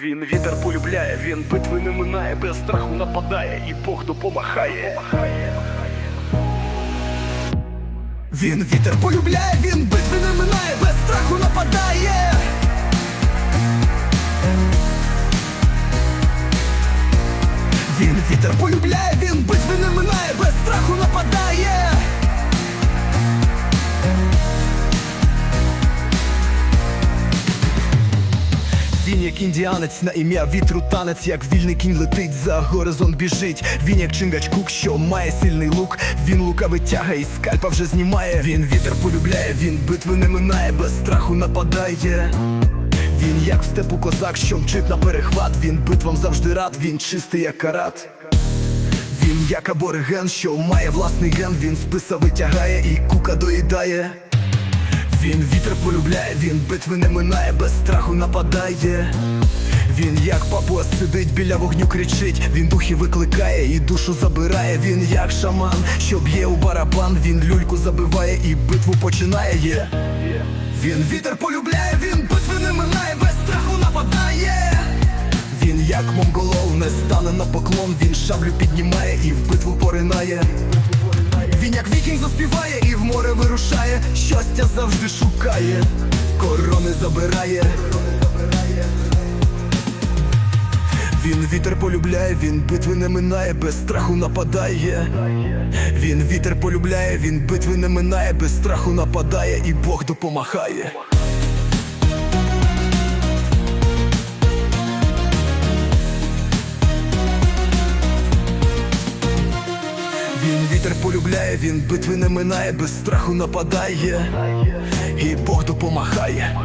Він вітер полюбляє, він битви не минає, без страху нападає, і Бог допомагає. Він вітер полюбляє, він битви не минає, без страху нападає. Він вітер полюбляє, він битви не минає, Як індіанець на ім'я вітру танець, як вільний кінь летить, за горизонт біжить. Він як чингачкук, що має сильний лук. Він лука витягає і скальпа вже знімає. Він вітер полюбляє, він битви не минає, без страху нападає. Він як в степу козак, що мчить на перехват. Він битвам завжди рад, він чистий як карат. Він як абориген, що має власний ген, він списа витягає і кука доїдає. Він вітер полюбляє, він битви не минає, без страху нападає. Він як папуас сидить біля вогню кричить, він духи викликає і душу забирає. Він як шаман, що б'є у барабан, він люльку забиває і битву починає. Він вітер полюбляє, він битви не минає, без страху нападає. Він як монголол не стане на поклон, він шаблю піднімає і в битву поринає. Він як вікінг заспіває і в море вирушає, щастя завжди шукає, корони забирає. Він вітер полюбляє, він битви не минає, без страху нападає. Він вітер полюбляє, він битви не минає, без страху нападає, і Бог допомагає. Вітер полюбляє, він битви не минає, без страху нападає, і Бог допомагає.